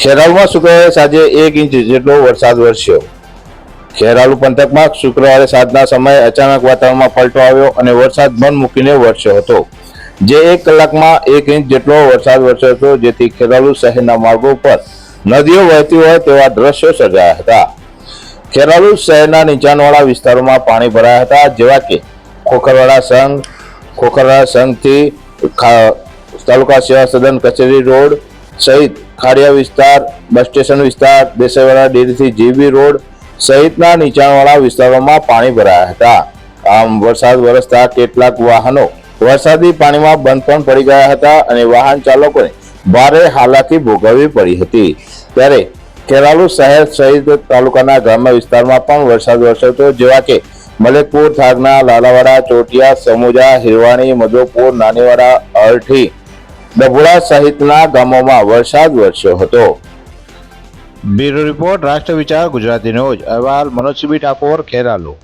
ખેરાલુમાં શુક્રવારે સાંજે એક ઇંચ જેટલો વરસાદ વરસ્યો. ખેરાલુ પંથકમાં શુક્રવારે સાંજના સમયે અચાનક વાતાવરણમાં પલટો આવ્યો અને વરસાદ બંધ મૂકીને વરસ્યો હતો. જે એક કલાકમાં એક ઇંચ જેટલો વરસાદ વરસ્યો હતો, જેથી ખેરાલુ શહેરના માર્ગો પર નદીઓ વહેતી હોય તેવા દ્રશ્યો સર્જાયા હતા. ખેરાલુ શહેરના નીચાણવાળા વિસ્તારોમાં પાણી ભરાયા હતા, જેવા કે ખોખરવાડા સંઘ, ખોખરવાડા સંઘથી તાલુકા સેવા સદન કચેરી રોડ સહિત ખાડિયા વિસ્તાર, બસ સ્ટેશન વિસ્તાર દેસાઈવાડા ડેરીથી જીબી રોડ સહિતના નીચાણવાળા વિસ્તારોમાં પાણી ભરાયા હતા. આમ વરસાદ વરસતા કેટલાક વાહનો વરસાદી પાણીમાં બંધ પણ પડી ગયા હતા અને વાહન ચાલકોને ભારે હાલાકી ભોગવવી પડી હતી. ત્યારે ખેરાલુ શહેર સહિત તાલુકાના ગ્રામ્ય વિસ્તારમાં પણ વરસાદ વરસ્યો જેવા કે મલેકપુર, થાગના, લાલાવાડા, ચોટિયા, સમુજા, હિરવાણી, મધોપુર, નાનીવાડા અરઠી ડભોડા સહિતના ગામોમાં વરસાદ વરસ્યો હતો. બ્યુરો રિપોર્ટ રાષ્ટ્ર વિચાર ગુજરાતી ન્યૂઝ. અહેવાલ, મનોજસિંહ ઠાકોર, ખેરાલુ.